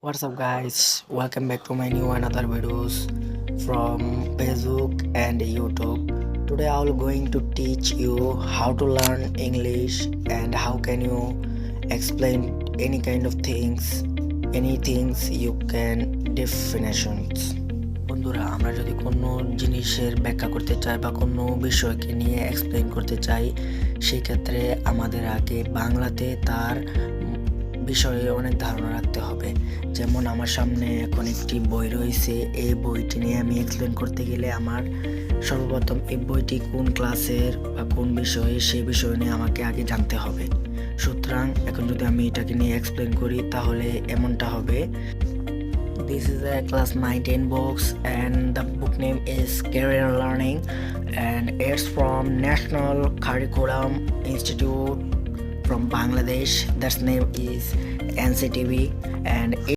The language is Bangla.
What's up guys? Welcome back to my new another videos from Facebook and YouTube. Today I will going to teach you how to learn English and how can you explain any kind of things, any things you can definitions. বন্ধুরা আমরা যদি কোনো জিনিসের ব্যাখ্যা করতে চাই বা কোনো বিষয়কে নিয়ে এক্সপ্লেন করতে চাই সেক্ষেত্রে আমাদের আগে বাংলাতে তার বিষয়ে অনেক ধারণা রাখতে হবে। যেমন আমার সামনে এখন একটি বই রয়েছে। এই বইটি নিয়ে আমি এক্সপ্লেন করতে গেলে আমার সর্বপ্রথম এই বইটি কোন ক্লাসের বা কোন বিষয়ে, সেই বিষয় নিয়ে আমাকে আগে জানতে হবে। সুতরাং এখন যদি আমি এটাকে নিয়ে এক্সপ্লেন করি, তাহলে এমনটা হবে। This is a class 9 box and the book name is Career Learning and it's from National Curriculum Institute from Bangladesh. That's name is NCTV and